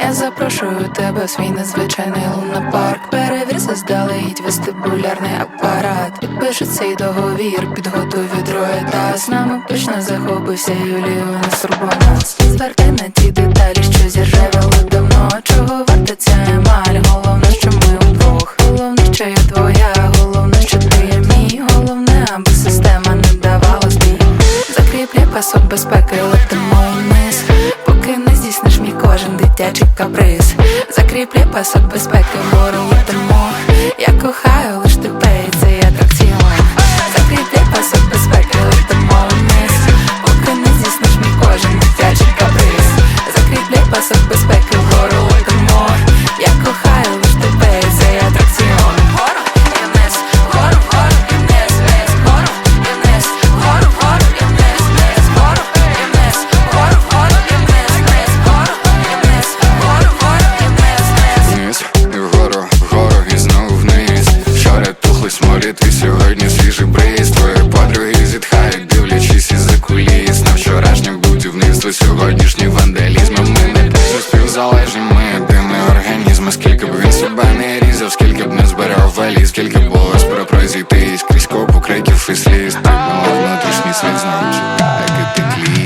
Я запрошую тебе в свій незвичайний лунопарк. Перевір заздалегідь вестибулярний апарат. Підпишу цей договір, підготуй відро та З нами точно захопився Юлію Сурбонас Звертай на ті деталі, що зіржавіли давно. Чого варта ця емаль, головне, що ми удвох Головне, що я твоя, головне, що ти є мій. Головне, аби система не давала збій Закріплі пасок безпеки, летимо дитячий каприз. Закріплі пасок безпеки, вгору летимо Я кохаю лиш тебе і це атракціон організм Скільки б він себе не різав, скільки б не збирав валіз Скільки б було спро пройти скрізь копу криків і сліз. Ти мала внутрішній світ знову чекає, кипіклі